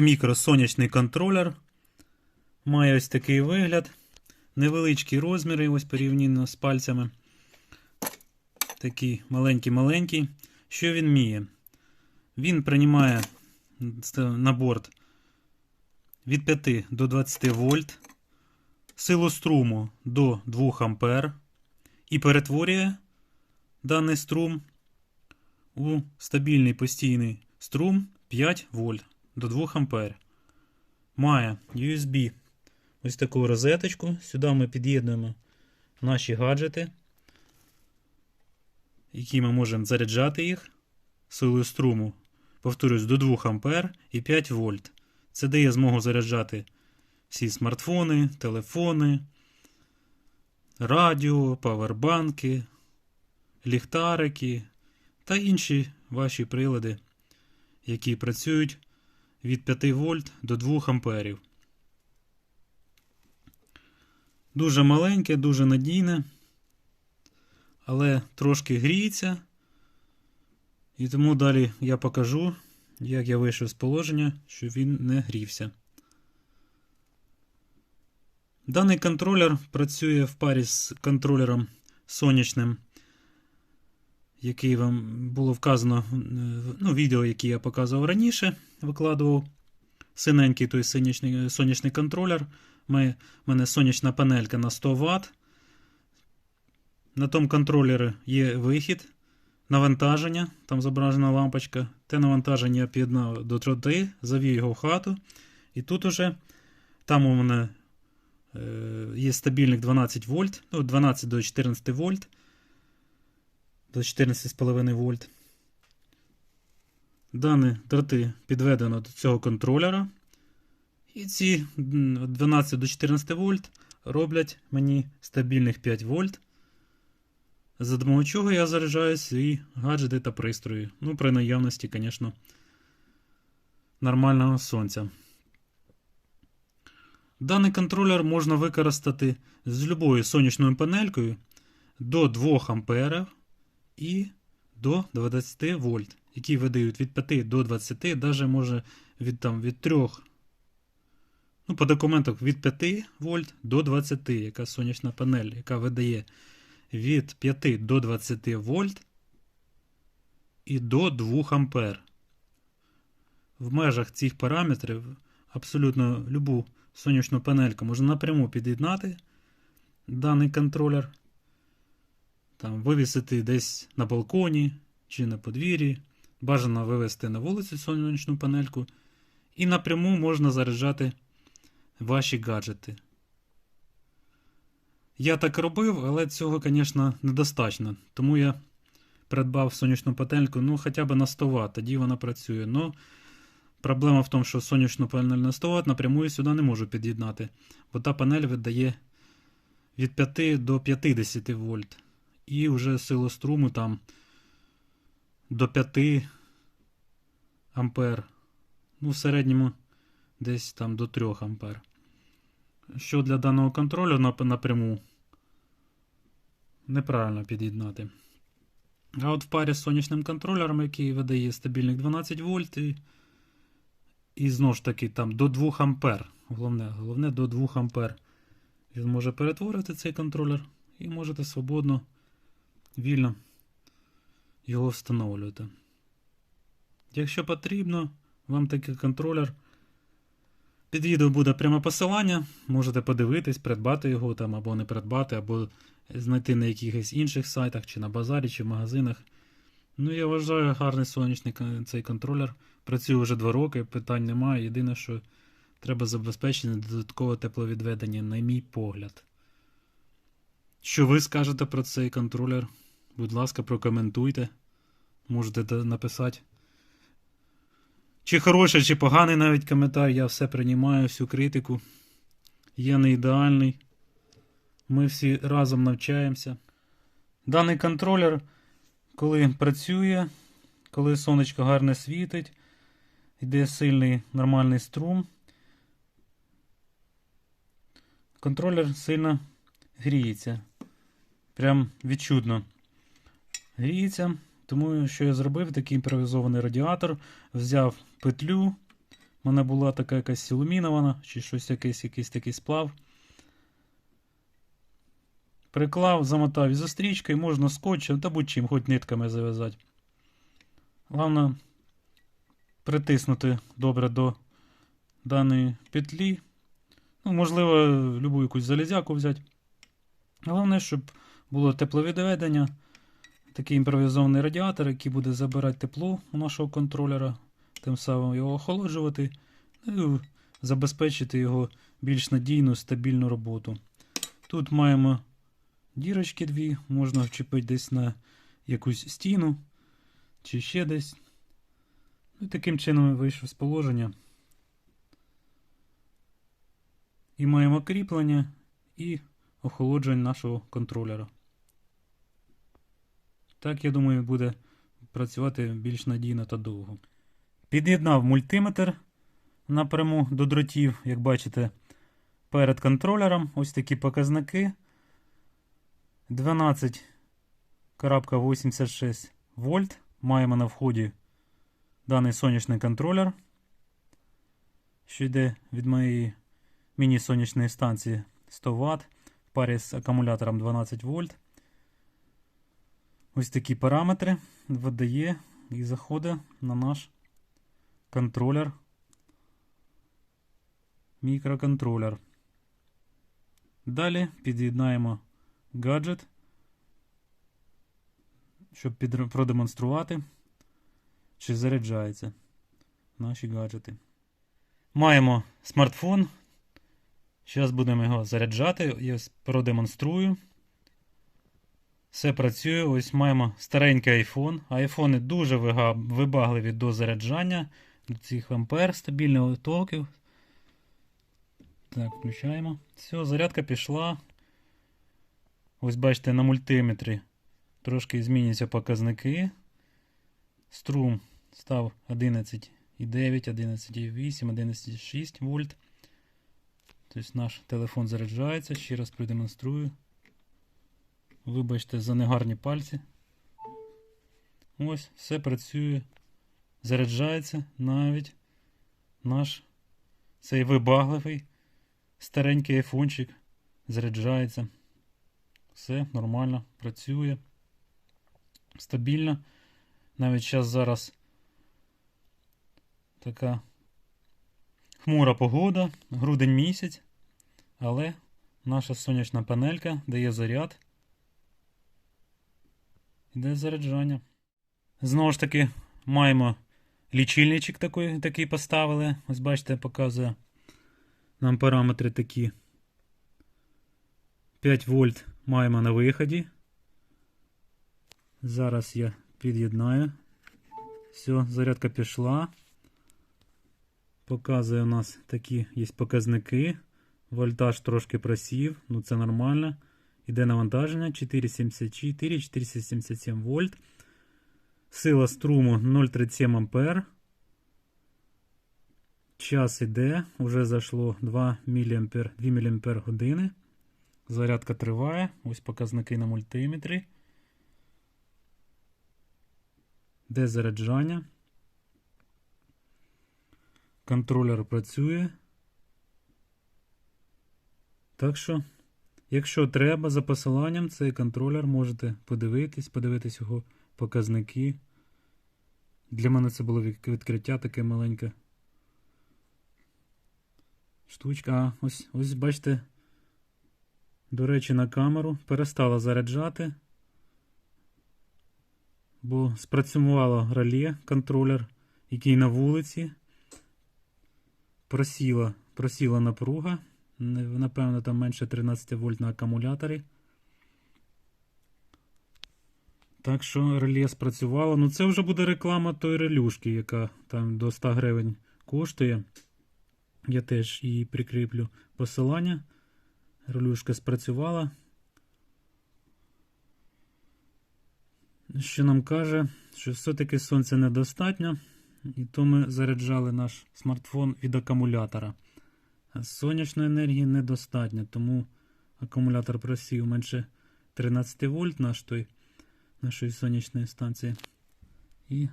Мікросонячний контролер. Має ось такий вигляд. Невеличкі розміри, ось порівняно з пальцями. Такий маленький-маленький. Що він вміє? Він приймає на борт від 5 до 20 вольт, силу струму до 2 ампер і перетворює даний струм у стабільний постійний струм 5 вольт до 2 ампер. Має USB ось таку розеточку. Сюди ми під'єднуємо наші гаджети, які ми можемо заряджати їх силою струму. Повторюсь, до 2 ампер і 5 вольт. Це дає змогу заряджати всі смартфони, телефони, радіо, павербанки, ліхтарики та інші ваші прилади, які працюють від 5 вольт до 2 амперів. Дуже маленьке, дуже надійне, але трошки гріється. І тому далі я покажу, як я вийшов з положення, щоб він не грівся. Даний контролер працює в парі з контролером сонячним, який вам було вказано ну, відео, яке я показував раніше, викладував. Синенький той сонячний, сонячний контролер. У мене сонячна панелька на 100 Вт. На тому контролері є вихід. Навантаження, там зображена лампочка. Те навантаження я під'єднав до троти, завів його в хату. І тут уже там у мене е, є стабільних 12 вольт, ну, 12 до 14 вольт, до 14,5 вольт. Дані дроти підведено до цього контролера. І ці 12 до 14 вольт роблять мені стабільних 5 вольт за допомогою чого я заряджаю свої гаджети та пристрої. Ну, при наявності, звісно, нормального сонця. Даний контролер можна використати з любою сонячною панелькою до 2 А і до 20 вольт, які видають від 5 до 20, навіть може від, там, від 3. Ну, по документах від 5 вольт до 20, яка сонячна панель, яка видає від 5 до 20 вольт і до 2 ампер. В межах цих параметрів абсолютно любу сонячну панельку можна напряму під'єднати даний контролер, там, вивісити десь на балконі чи на подвір'ї. Бажано вивести на вулицю сонячну панельку. І напряму можна заряджати ваші гаджети. Я так робив, але цього, звісно, недостатньо. Тому я придбав сонячну панельку ну, хоча б на 100 Вт, тоді вона працює. Но проблема в тому, що сонячну панель на 100 Вт напряму я сюди не можу під'єднати, бо та панель видає від 5 до 50 вольт. І вже силу струму там до 5 ампер. Ну, в середньому десь там до 3 ампер. Що для даного контролю напряму неправильно під'єднати. А от в парі з сонячним контролером, який видає стабільних 12 вольт, і, і знову ж таки там до 2 ампер. Головне, головне до 2 ампер. Він може перетворити цей контролер і можете свободно, вільно його встановлювати. Якщо потрібно, вам такий контролер. Під відео буде пряме посилання, можете подивитись, придбати його там або не придбати, або знайти на якихось інших сайтах, чи на базарі, чи в магазинах. Ну, я вважаю, гарний сонячний цей контролер. Працює вже 2 роки, питань немає. Єдине, що треба забезпечити додаткове тепловідведення, на мій погляд. Що ви скажете про цей контролер? Будь ласка, прокоментуйте. Можете написати. Чи хороший, чи поганий навіть коментар, я все приймаю, всю критику. Я не ідеальний. Ми всі разом навчаємося. Даний контролер, коли працює, коли сонечко гарне світить, йде сильний нормальний струм. Контролер сильно гріється. Прям відчутно гріється. Тому що я зробив такий імпровізований радіатор, взяв петлю, У мене була така якась ілюмінована, чи щось якийсь, якийсь такий сплав. Приклав, замотав із стрічкою, можна скотчем та будь-чим, хоч нитками зав'язати. Головне притиснути добре до даної петлі. Ну, можливо, любу якусь залізяку взяти. Головне, щоб було тепловідведення. Такий імпровізований радіатор, який буде забирати тепло у нашого контролера, тим самим його охолоджувати ну, і забезпечити його більш надійну, стабільну роботу. Тут маємо дірочки дві, можна вчепити десь на якусь стіну чи ще десь. Ну, і таким чином вийшов з положення. І маємо кріплення і охолодження нашого контролера. Так, я думаю, буде працювати більш надійно та довго. Під'єднав мультиметр напряму до дротів, як бачите, перед контролером. Ось такі показники. 12,86 вольт. Маємо на вході даний сонячний контролер, що йде від моєї міні-сонячної станції 100 Вт в парі з акумулятором 12 вольт. Ось такі параметри видає і заходить на наш контролер. Мікроконтролер. Далі під'єднаємо гаджет, щоб продемонструвати, чи заряджаються наші гаджети. Маємо смартфон. Зараз будемо його заряджати. Я продемонструю. Все працює. Ось маємо старенький iPhone. Айфони дуже вибагливі до заряджання, до цих ампер стабільних токів. Так, включаємо. Все, зарядка пішла. Ось бачите, на мультиметрі трошки змінюються показники. Струм став 11,9, 11,8, 11,6 вольт. Тобто наш телефон заряджається. Ще раз продемонструю. Вибачте за негарні пальці. Ось, все працює. Заряджається навіть наш цей вибагливий старенький айфончик. Заряджається. Все нормально, працює. Стабільно. Навіть зараз зараз така хмура погода, грудень місяць, але наша сонячна панелька дає заряд. Іде заряджання. Знову ж таки, маємо лічильничок такий, такий поставили. Ось бачите, показує нам параметри такі. 5 вольт маємо на виході. Зараз я під'єднаю. Все, зарядка пішла. Показує у нас такі є показники. Вольтаж трошки просів, ну це нормально. Іде навантаження 4,74, 477 вольт. Сила струму 0,37 ампер. Час іде, вже зайшло 2 мА, 2 мА години. Зарядка триває. Ось показники на мультиметрі. Де заряджання? Контролер працює. Так що, якщо треба, за посиланням цей контролер можете подивитись, подивитись його показники. Для мене це було відкриття таке маленьке. Штучка. А, ось, ось бачите. До речі, на камеру перестала заряджати, бо спрацювало реле, контролер, який на вулиці. Просіла, просіла напруга. Напевно, там менше 13 вольт на акумуляторі. Так що реле спрацювало. Ну це вже буде реклама тої релюшки, яка там до 100 гривень коштує. Я теж її прикріплю посилання. Релюшка спрацювала. Що нам каже, що все-таки сонця недостатньо, і то ми заряджали наш смартфон від акумулятора. Сонячної енергії недостатньо, тому акумулятор просів менше 13 вольт наш той, нашої сонячної станції. І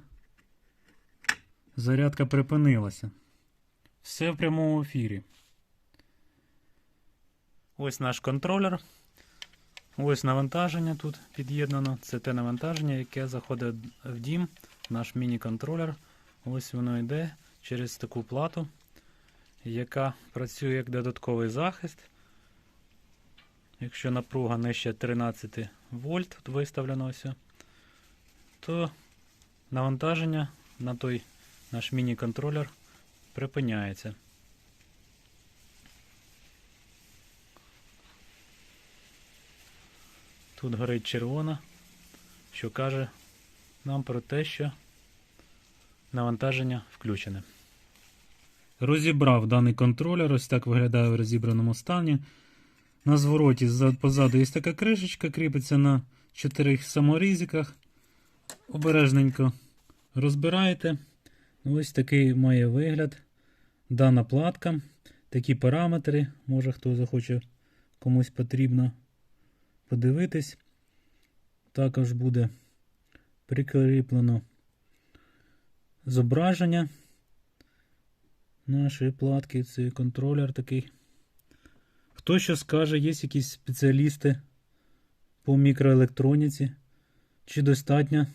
зарядка припинилася. Все в прямому ефірі. Ось наш контролер. Ось навантаження тут під'єднано. Це те навантаження, яке заходить в дім, наш міні-контролер. Ось воно йде через таку плату, яка працює як додатковий захист. Якщо напруга нижче 13 вольт тут виставлено ось, то навантаження на той наш міні-контролер припиняється. Тут горить червона, що каже нам про те, що навантаження включене. Розібрав даний контролер, ось так виглядає в розібраному стані. На звороті позаду є така кришечка, кріпиться на чотирьох саморізиках. Обережненько розбираєте. Ось такий має вигляд. Дана платка. Такі параметри. Може хто захоче комусь потрібно подивитись. Також буде прикріплено зображення нашої платки. Це контролер такий. Хто що скаже, є якісь спеціалісти по мікроелектроніці? Чи достатньо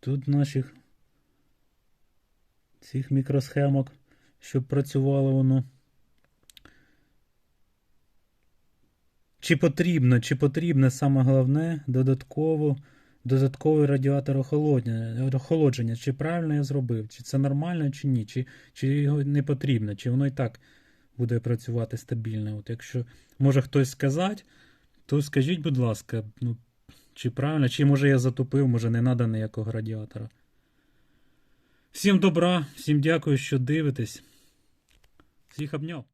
тут наших цих мікросхемок, щоб працювало воно? Чи потрібно, чи потрібне саме головне додатково, додатковий радіатор охолодження? Чи правильно я зробив? Чи це нормально, чи ні? Чи, чи його не потрібно, чи воно і так буде працювати стабільно? От якщо може хтось сказати, то скажіть, будь ласка, ну, чи правильно, чи може я затупив, може не треба ніякого радіатора. Всім добра, всім дякую, що дивитесь. Всіх обняв.